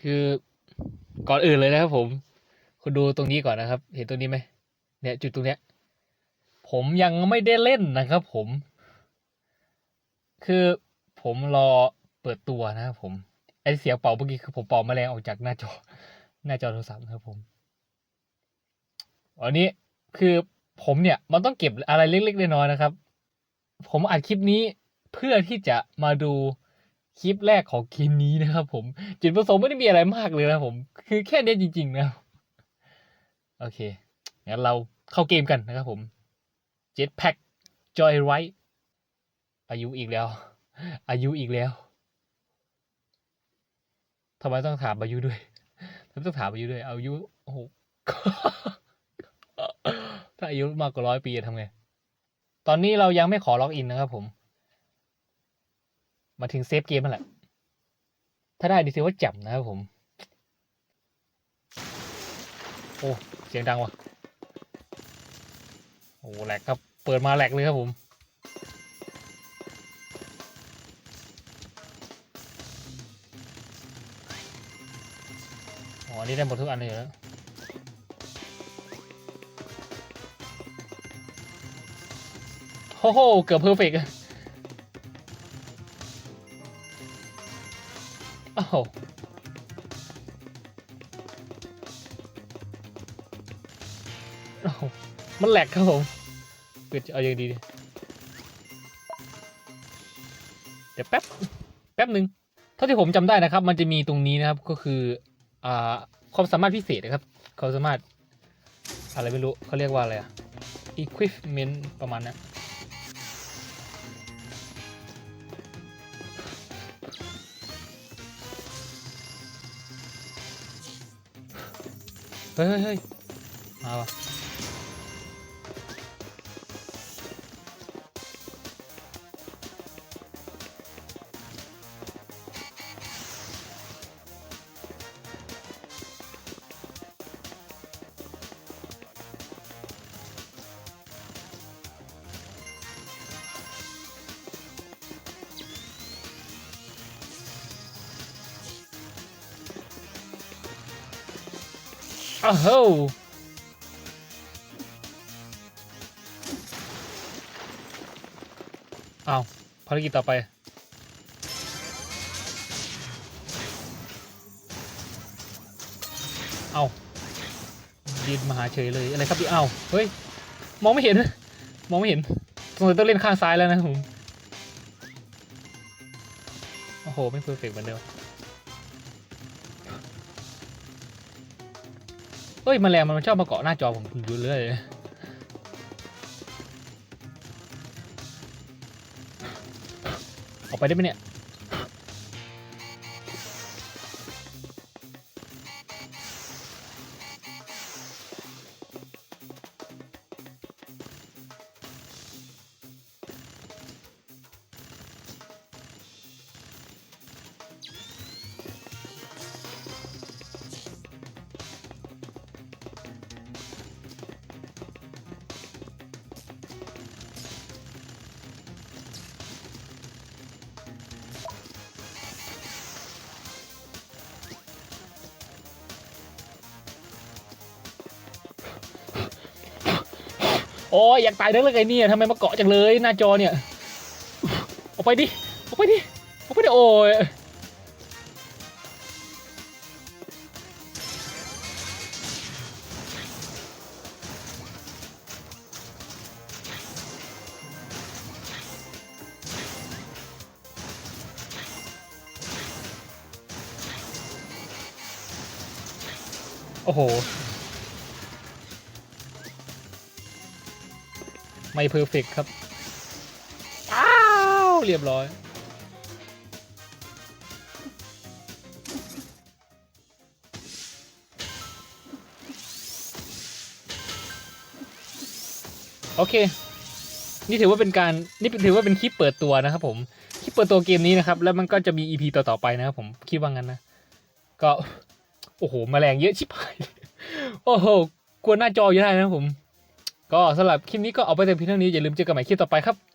คือก่อนอื่นเลยนะครับผม คุณดูตรงนี้ก่อนนะครับ เห็นตรงนี้ไหมเนี่ย จุดตรงเนี้ย ผมยังไม่ได้เล่นนะครับผม คือผมรอเปิดตัวนะครับผมไอเสียงเป่าเมื่อกี้คือผมเป่าแมลงออกจากหน้าจอ หน้าจอโทรศัพท์นะครับผมอันนี้คือผมเนี่ยมันต้องเก็บอะไรเล็กๆน้อยๆนะครับ ผมอัดคลิปนี้เพื่อที่จะมาดู คลิปแรกของเกมนี้นะครับผม จุดประสงค์ไม่ได้มีอะไรมากเลยนะผม คือแค่นี้จริง ๆ นะ โอเค งั้นเราเข้าเกมกันนะครับผม Jetpack Joyride อายุอีกแล้ว อายุอีกแล้วทำไมต้องถามอายุด้วยทำไมต้องถามอายุด้วย อายุโอ้โหถ้าอายุมากกว่าร้อยปีจะทำไง ตอนนี้เรายังไม่ขอล็อกอินนะครับผม มาถึงเซฟเกมนั่นแหละ ถ้าได้ดีถือว่าจ่มนะครับผม โอ้ เสียงดังว่ะ โอ้แหลกครับ เปิดมาแหลกเลยครับผม อ๋อ นี่ได้หมดทุกอันเลยเหรอโอ้โห เกือบเพอร์เฟกต์ อ้โหโอ้มันแหลกครับผมเกิดจะเอาอย่างดีเดี๋ยวแป๊บ แป๊บหนึ่งเท่าที่ผมจำได้นะครับ มันจะมีตรงนี้นะครับก็คืออ่าความสามารถพิเศษนะครับความสามารถอะไรไม่รู้เขาเรียกว่าอะไรอะ equipment ประมาณนั้น เฮ้ยเฮ้ยเฮ้ยมาว่ะ อ้าวโหอ้าวภารกิจต่อไป เอายืนมาหาเฉยเลย อะไรครับพี่เอาเฮ้ย มองไม่เห็น มองไม่เห็นสงสัยต้องเล่นข้างซ้ายแล้วนะผม โอ้โห ไม่เพอร์เฟกต์เหมือนเดิม เอ้ยแมลงมันชอบมาเกาะหน้าจอผมอยู่เรื่อยเลยออกไปได้ไหมเนี่ย โอ้ยอยากตายได้เลยไงเนี่ยทำไมมาเกาะจังเลยหน้าจอเนี่ยออกไปดิออกไปดิออกไปดิโอ้ยโอ้โห ไม่เพอร์เฟกครับ อ้าว เรียบร้อย โอเค นี่ถือว่าเป็นการ นี่ถือว่าเป็นคลิปเปิดตัวนะครับผม คลิปเปิดตัวเกมนี้นะครับ แล้วมันก็จะมี EP ต่อ ๆ ไปนะครับผม คิดว่างั้นนะ ก็ โอ้โหแมลงเยอะชิบหาย โอ้โหกลัวหน้าจออยู่ได้นะครับผม ก็สำหรับคลิปนี้ก็เอาไปแต่เพียงเท่านี้อย่าลืมเจอกันใหม่คลิปต่อไปครับ